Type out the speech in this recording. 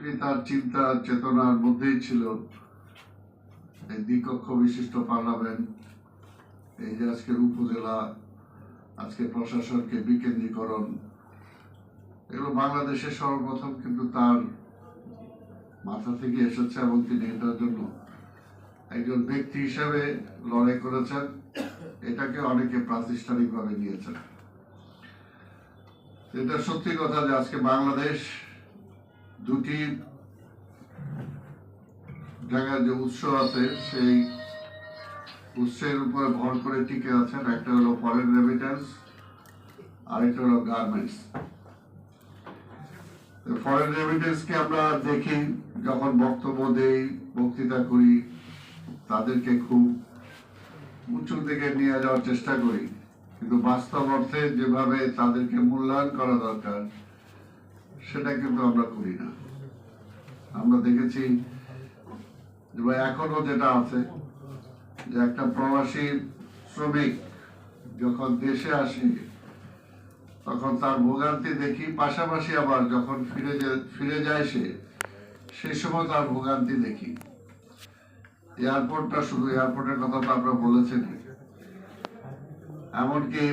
তিনি তার চিন্তা, চেতনার মধ্যেই ছিল। এই দ্বিকক্ষ বিশিষ্ট পার্লামেন্ট, এই যে আজকের উপজেলা, আজকে প্রশাসনকে বিকেন্দ্রীকরণ, এগুলো বাংলাদেশের সর্বপ্রথম কিন্তু তার মাথা থেকে এসেছে এবং তিনি এটার জন্য। একজন ব্যক্তি হিসাবে লড়াই করেছেন, এটাকে অনেকে প্রাতিষ্ঠানিকভাবে নিয়েছেন। এটা সত্যি কথা যে আজকে বাংলাদেশ দুটি জায়গায় যে উৎস আছে, সেই উৎসের উপরে ভর করে টিকে আছেন একটা হলো ফরেন রেমিটেন্স আরেকটা হলো গার্মেন্টস ফরেন রেমিটেন্সকে আমরা দেখি, যখন বক্তব্য দেই, বক্তৃতা করি, তাদেরকে খুব উঁচু দিকে নিয়ে যাওয়ার চেষ্টা করি। কিন্তু বাস্তব অর্থে যেভাবে তাদেরকে মূল্যায়ন করা দরকার সেটা কিন্তু আমরা করি না। আমরা দেখেছি এখনও যেটা আছে, যে একটা প্রবাসী শ্রমিক যখন দেশে আসে, তখন তার ভোগান্তি দেখি, পাশাপাশি আবার যখন ফিরে ফিরে যায় সে সেই সময় তার ভোগান্তি দেখি। এয়ারপোর্টটা শুধু এয়ারপোর্টের কথা তো আমরা বলেছেন এমনকি